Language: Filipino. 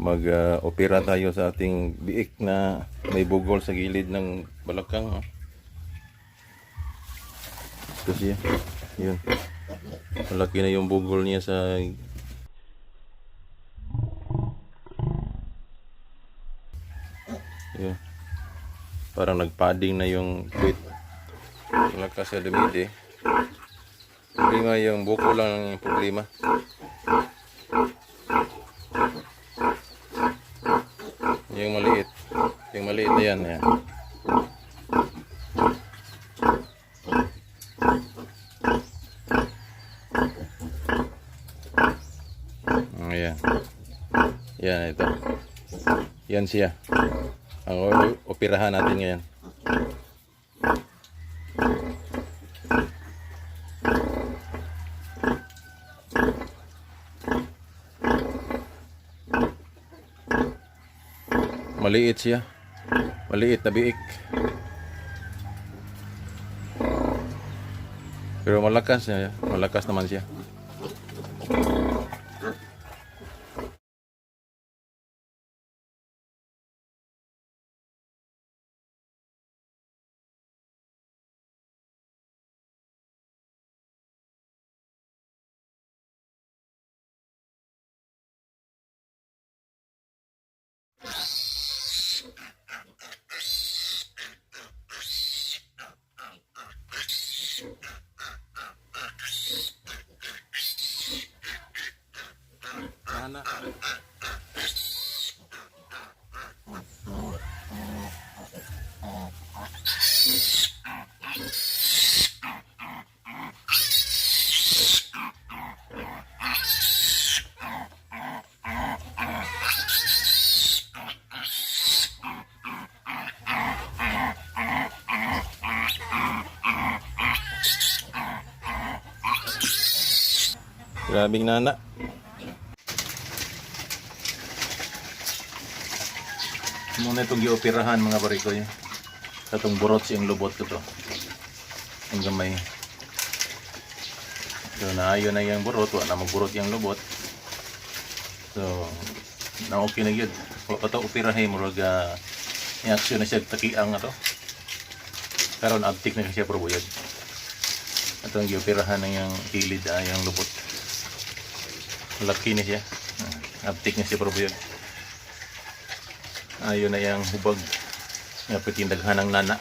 mag-opera tayo sa ating biik na may bugol sa gilid ng balakang. ah. Ito siya. Yun. Malaki na yung bugol niya sa Yun. Parang nagpadding na yung quit. Malakas sa dumidi. Problema yung buko lang ang problema. Yung maliit. Yung maliit na yan. yan. Ayan. Yan ito. Yan siya. Ang operahan natin ngayon. Maliit siya. Maliit na biik. Pero malakas siya. Malakas naman siya. Mana? Grabing nana. Muna itong gioperahan mga barikoy. Itong burot siyang lubot ko to. Ang gamay. So naayo na yung burot. Wala na magburot yung lubot. So na okay na yun. Wala pa ito operahin. Murag uh, yung aksyon na siya takiang na to. Karon abtik na siya probuyod. Ito ang gioperahan ng yung kilid ah, yung lubot. Laki na siya. Ah, Abtik na siya probuyod ayun na yung hubag nga pitindaghan ng nana